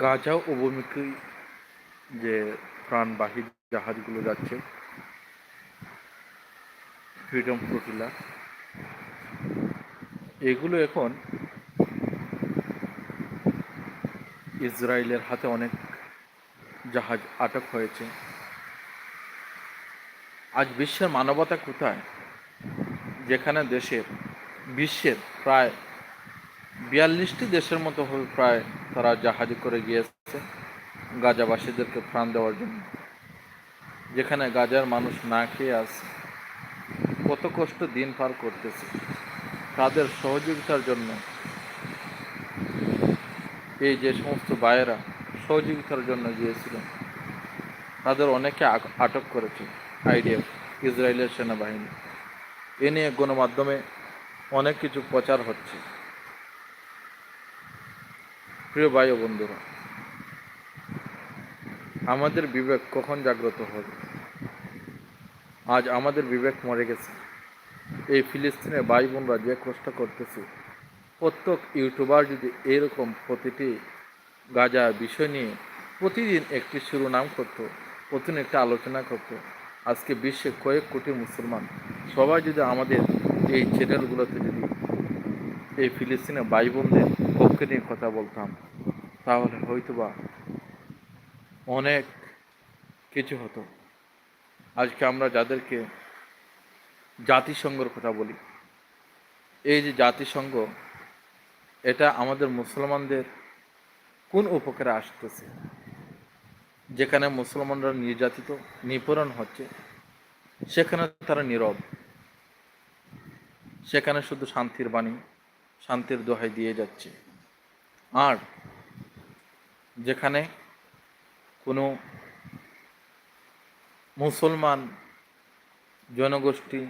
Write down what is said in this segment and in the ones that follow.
গাজা অবমুখী যে প্রাণবাহী জাহাজগুলো যাচ্ছে, freedom flotilla, এগুলো এখন ইসরায়েলের হাতে অনেক জাহাজ আটক হয়েছে। আজ বিশ্বের মানবতা কোথায়? যেখানে দেশের, বিশ্বের প্রায় বিয়াল্লিশটি দেশের মতো প্রায় তারা জাহাজে করে গিয়েছে গাজাবাসীদেরকে প্রাণ দেওয়ার জন্য। যেখানে গাজার মানুষ না খেয়ে আছে কত কষ্ট দিন পার করতেছে। তাদের সহযোগিতার জন্য এই যে সমস্ত বায়েরা সহযোগিতার জন্য গিয়েছিলেন তাদের অনেকে আটক করেছে আইডিএফ, ইসরায়েলের সেনাবাহিনী। এ নিয়ে গণমাধ্যমে অনেক কিছু প্রচার হচ্ছে। প্রিয় ভাই ও বন্ধুরা, আমাদের বিবেক কখন জাগ্রত হবে? আজ আমাদের বিবেক মরে গেছে। এই ফিলিস্তিনের ভাই বোনরা যে কষ্ট করতেছে, প্রত্যেক ইউটিউবার যদি এরকম প্রতিটি গাজা বিষয় নিয়ে প্রতিদিন একটি শিরোনাম করতো, প্রতিদিন একটা আলোচনা করতো, আজকে বিশ্বে কয়েক কোটি মুসলমান, সবাই যদি আমাদের এই চ্যানেলগুলোতে যদি এই ফিলিস্তিনে ভাই বোনদের পক্ষে নিয়ে কথা বলতাম, তাহলে হয়তোবা অনেক কিছু হতো। আজকে আমরা যাদেরকে জাতিসংঘর কথা বলি, এই যে জাতিসংঘ, এটা আমাদের মুসলমানদের কোন উপকারে আসতেছে? যেখানে মুসলমানরা নির্যাতিত, নিপীড়ন হচ্ছে, সেখানে তারা নীরব, সেখানে শুধু শান্তির বাণী শান্তির দোহাই দিয়ে যাচ্ছে। আর যেখানে কোনো মুসলমান জনগোষ্ঠী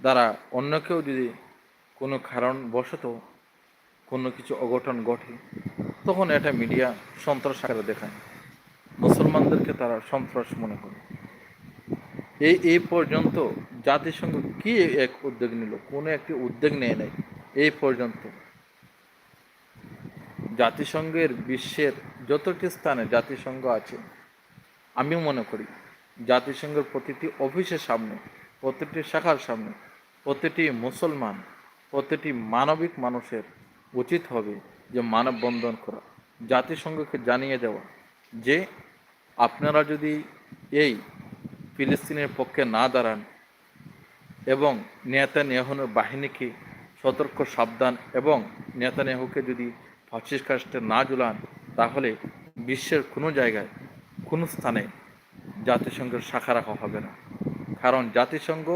দ্বারা অন্য কেউ যদি কোনো কারণবশত কোনো কিছু অঘটন ঘটে, তখন এটা মিডিয়া সন্ত্রাস আকারে দেখায়। মুসলমানদেরকে তারা সন্ত্রাস মনে করে। এই এই পর্যন্ত জাতিসংঘ কি এক উদ্যোগ নিল? কোনো একটি উদ্যোগ নেয় নাই। এই পর্যন্ত। জাতিসংঘের বিশ্বের যতটি স্থানে জাতিসংঘ আছে, আমি মনে করি জাতিসংঘের প্রতিটি অফিসের সামনে, প্রতিটি শাখার সামনে, প্রতিটি মুসলমান, প্রতিটি মানবিক মানুষের উচিত হবে যে মানববন্ধন করা, জাতিসংঘকে জানিয়ে দেওয়া, যে আপনারা যদি এই ফিলিস্তিনের পক্ষে না দাঁড়ান এবং নেতানিয়াহুনের বাহিনীকে সতর্ক, সাবধান এবং নেতানিয়াহুকে যদি ফাঁসির কাস্টে না ঝুলান, তাহলে বিশ্বের কোনো জায়গায়, কোনো স্থানে জাতিসংঘের শাখা রাখা হবে না। কারণ জাতিসংঘ,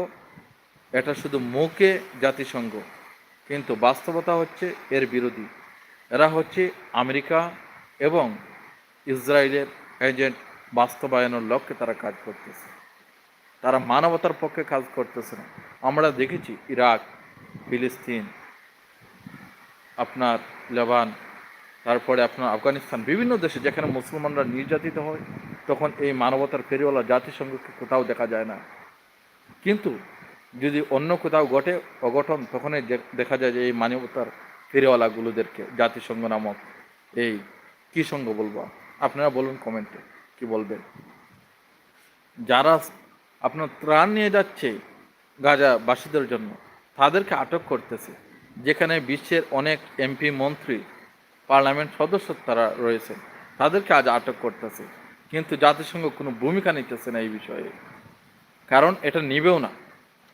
এটা শুধু মুখে জাতিসংঘ, কিন্তু বাস্তবতা হচ্ছে এর বিরোধী। এরা হচ্ছে আমেরিকা এবং ইসরায়েলের এজেন্ট বাস্তবায়নের লক্ষ্যে তারা কাজ করতেছে। তারা মানবতার পক্ষে কাজ করতেছে না। আমরা দেখেছি ইরাক ফিলিস্তিন, আপনার লেবান তারপরে আপনার আফগানিস্তান, বিভিন্ন দেশে যেখানে মুসলমানরা নির্যাতিত হয়, তখন এই মানবতার ফেরিওয়ালা জাতিসংঘকে কোথাও দেখা যায় না। কিন্তু যদি অন্য কোথাও ঘটে অঘটন, তখনই দেখা যায় যে এই মানবতার ফেরিওয়ালাগুলোদেরকে, জাতিসংঘ নামক এই কি সংঘ বলব? আপনারা বলুন কমেন্টে, কি বলবেন? যারা আপনার ত্রাণ নিয়ে যাচ্ছে গাজাবাসীদের জন্য তাদেরকে আটক করতেছে, যেখানে বিশ্বের অনেক এমপি মন্ত্রী, পার্লামেন্ট সদস্য তারা রয়েছে তাদেরকে আজ আটক করতেছে, কিন্তু জাতিসংঘ কোনো ভূমিকা নিতেছে না এই বিষয়ে। কারণ এটা নিবেও না।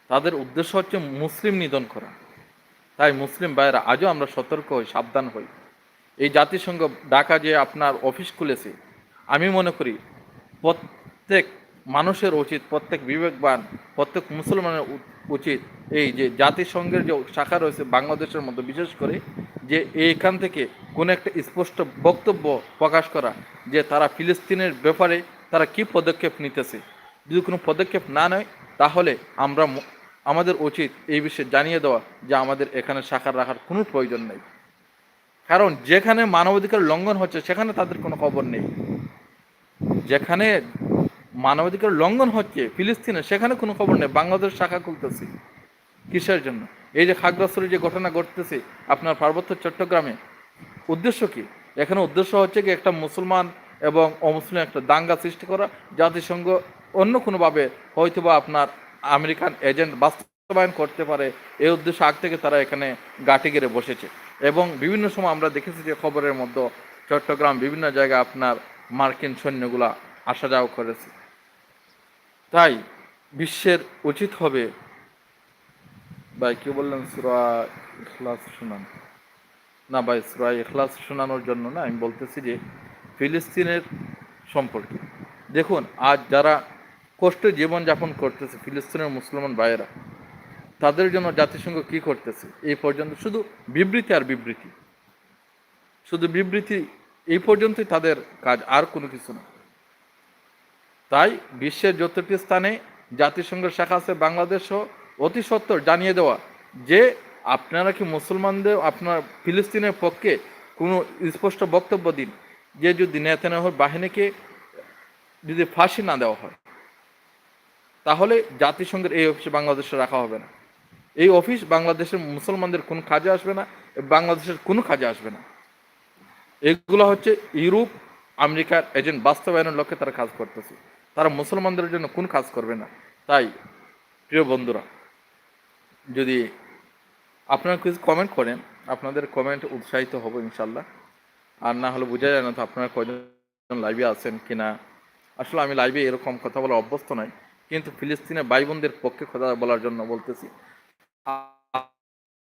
তাদের উদ্দেশ্য হচ্ছে মুসলিম নিধন করা। তাই মুসলিম ভাইয়েরা, আজও আমরা সতর্ক হই, সাবধান হই। এই জাতিসংঘ ঢাকা যে আপনার অফিস খুলেছে, আমি মনে করি প্রত্যেক মানুষের উচিত, প্রত্যেক বিবেকবান, প্রত্যেক মুসলমানের উচিত এই যে জাতিসংঘের যে শাখা রয়েছে বাংলাদেশের মধ্যে, বিশেষ করে যে এইখান থেকে কোনো একটা স্পষ্ট বক্তব্য প্রকাশ করা যে তারা ফিলিস্তিনের ব্যাপারে তারা কি পদক্ষেপ নিতেছে। যদি কোনো পদক্ষেপ না নেয়, তাহলে আমরা আমাদের উচিত এই বিষয়ে জানিয়ে দেওয়া যে আমাদের এখানে শাখা রাখার কোনো প্রয়োজন নেই। কারণ যেখানে মানবাধিকার লঙ্ঘন হচ্ছে, সেখানে তাদের কোনো খবর নেই। যেখানে মানবাধিকার লঙ্ঘন হচ্ছে ফিলিস্তিনে, সেখানে কোনো খবর নেই। বাংলাদেশ শাখা খুলতেছে কিসের জন্য? এই যে খাগড়াছড়ি যে ঘটনা ঘটতেছে আপনার পার্বত্য চট্টগ্রামে, উদ্দেশ্য কি? এখানে উদ্দেশ্য হচ্ছে কি একটা মুসলমান এবং অমুসলিম একটা দাঙ্গা সৃষ্টি করা, জাতিসংঘ অন্য কোনোভাবে হয়তোবা আপনার আমেরিকান এজেন্ট বাস্তবায়ন করতে পারে। এই উদ্দেশ্য আগ থেকে তারা এখানে গাটি গেড়ে বসেছে। এবং বিভিন্ন সময় আমরা দেখেছি যে খবরের মধ্যে চট্টগ্রাম বিভিন্ন জায়গায় আপনার মার্কিন সৈন্যগুলা আসা যাওয়া করেছে। তাই বিশ্বের উচিত হবে ভাই, কি বললেন? সুরা ইখলাস শুনান। না ভাই, সুরা ইখলাস শোনানোর জন্য না, আমি বলতেছি যে ফিলিস্তিনের সম্পর্কে। দেখুন, আজ যারা কষ্টে জীবনযাপন করতেছে ফিলিস্তিনের মুসলমান ভাইয়েরা, তাদের জন্য জাতিসংঘ কি করতেছে? এই পর্যন্ত শুধু বিবৃতি আর বিবৃতি। শুধু বিবৃতি, এই পর্যন্তই তাদের কাজ, আর কোনো কিছু না। তাই বিশ্বের যতটি স্থানে জাতিসংঘের শাখা আছে বাংলাদেশ সহ অতি সত্বর জানিয়ে দেওয়া যে আপনারা কি মুসলমানদের, আপনার ফিলিস্তিনের পক্ষে কোনো স্পষ্ট বক্তব্য দিন যে যদি নেতানিয়াহুর বাহিনীকে যদি ফাঁসি না দেওয়া হয়, তাহলে জাতিসংঘের এই অফিসে বাংলাদেশে রাখা হবে না। এই অফিস বাংলাদেশের মুসলমানদের কোনো কাজে আসবে না বাংলাদেশের কোনো কাজে আসবে না। এগুলো হচ্ছে ইউরোপ, আমেরিকার এজেন্ট বাস্তবায়নের লক্ষ্যে তারা কাজ করতেছে। তারা মুসলমানদের জন্য কোন কাজ করবে না। তাই, প্রিয় বন্ধুরা, যদি আপনারা কিছু কমেন্ট করেন, আপনাদের কমেন্ট উৎসাহিত হব ইনশাল্লাহ আর না হলে বোঝা যায় না তো আপনারা কয়জন লাইভে আছেন কি না আসলে আমি লাইভে এরকম কথা বলা অভ্যস্ত নয় কিন্তু ফিলিস্তিনের ভাই বোনদের পক্ষে কথা বলার জন্য বলতেছি।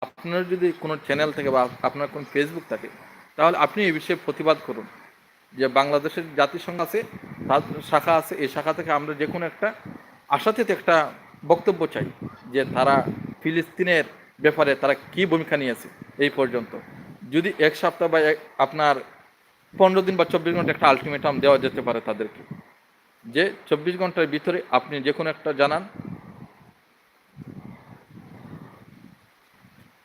আপনার যদি কোনো চ্যানেল থাকে বা আপনার কোনো ফেসবুক থাকে, তাহলে আপনি এই বিষয়ে প্রতিবাদ করুন। যে বাংলাদেশের জাতিসংঘ আছে তার শাখা আছে, এই শাখা থেকে আমরা যে কোনো একটা আশাতীত একটা বক্তব্য চাই যে তারা ফিলিস্তিনের ব্যাপারে তারা কি ভূমিকা নিয়েছে এই পর্যন্ত। যদি এক সপ্তাহ বা এক- আপনার পনেরো দিন বা চব্বিশ ঘণ্টা একটা আলটিমেটাম দেওয়া যেতে পারে তাদেরকে, যে চব্বিশ ঘণ্টার ভিতরে আপনি যে কোনো একটা জানান।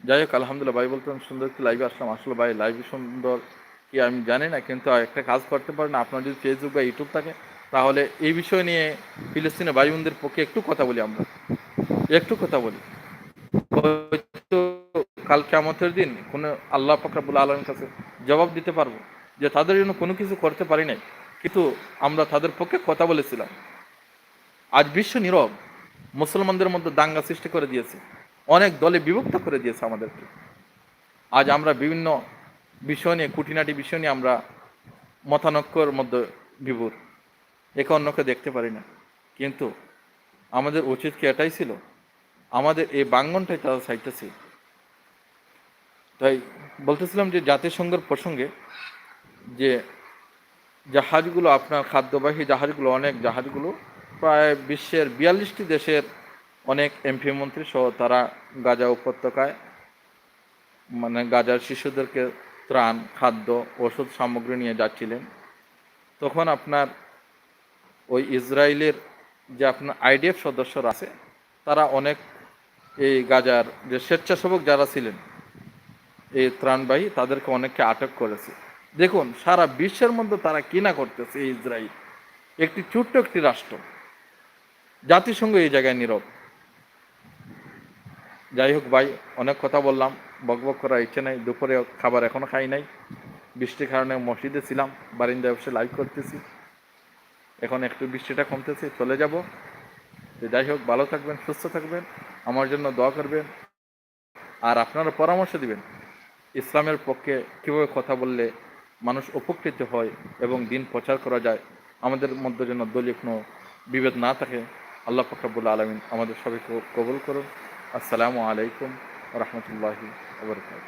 যাই হোক, আলহামদুলিল্লাহ, ভাই বলতেন সুন্দর একটি লাইভে আসলাম। আসলে ভাই লাইভ সুন্দর। কি আমি জানি না, কিন্তু একটা কাজ করতে পারেন, আপনার যদি ফেসবুক বা ইউটিউব থাকে, তাহলে এই বিষয় নিয়ে ফিলিস্তিনের ভাই পক্ষে একটু কথা বলি আমরা। একটু কথা বলি। কাল কেমতের দিন কোনো আল্লাহ ফকরাবুল আলমের কাছে জবাব দিতে পারব যে তাদের জন্য কোনো কিছু করতে পারি নাই, কিন্তু আমরা তাদের পক্ষে কথা বলেছিলাম। আজ বিশ্ব নীরব মুসলমানদের মধ্যে দাঙ্গা সৃষ্টি করে দিয়েছে। অনেক দলে বিভক্ত করে দিয়েছে আমাদেরকে। আজ আমরা বিভিন্ন বিষয় নিয়ে, খুঁটিনাটি বিষয় নিয়ে আমরা মতানক্যর মধ্যে বিভোর। একে অন্যকে দেখতে পারি না। কিন্তু আমাদের উচিত কি এটাই ছিল? আমাদের এই বাঙ্গনটাই তারা চাইতেছে। তাই বলতেছিলাম যে জাতিসংঘের প্রসঙ্গে যে জাহাজগুলো, আপনার খাদ্যবাহী জাহাজগুলো, অনেক জাহাজগুলো, প্রায় বিশ্বের বিয়াল্লিশটি দেশের অনেক এমপি মন্ত্রী সহ তারা গাজা উপত্যকায় মানে গাজার শিশুদেরকে ত্রাণ, খাদ্য, ওষুধ সামগ্রী নিয়ে যাচ্ছিলেন। তখন আপনার ওই ইসরায়েলের যে আপনার আইডিএফ সদস্যরা আছে, তারা অনেক এই গাজার যে স্বেচ্ছাসেবক যারা ছিলেন, এই ত্রাণবাহী, তাদেরকে অনেককে আটক করেছে। দেখুন, সারা বিশ্বের মধ্যে তারা কি না করতেছে এই ইসরায়েল একটি ছোট্ট একটি রাষ্ট্র। জাতিসংঘ এই জায়গায় নীরব। যাই হোক ভাই, অনেক কথা বললাম। বকবক করার ইচ্ছে নাই। দুপুরে খাবার এখনও খাই নাই। বৃষ্টির কারণে মসজিদে ছিলাম বারিন্দায় বসে লাইভ করতেছি। এখন একটু বৃষ্টিটা কমতেছে, চলে যাব। তো যাই হোক, ভালো থাকবেন, সুস্থ থাকবেন, আমার জন্য দোয়া করবেন। আর আপনারা পরামর্শ দিবেন, ইসলামের পক্ষে কীভাবে কথা বললে মানুষ উপকৃত হয় এবং দিন প্রচার করা যায়। আমাদের মধ্যে যেন দলীয় কোনো বিভেদ না থাকে। আল্লাহ ফকরাবুল্লা আলমিন আমাদের সবাইকে কবুল করুন। আসসালামু আলাইকুম রহমতুল্লাহি વરસાદ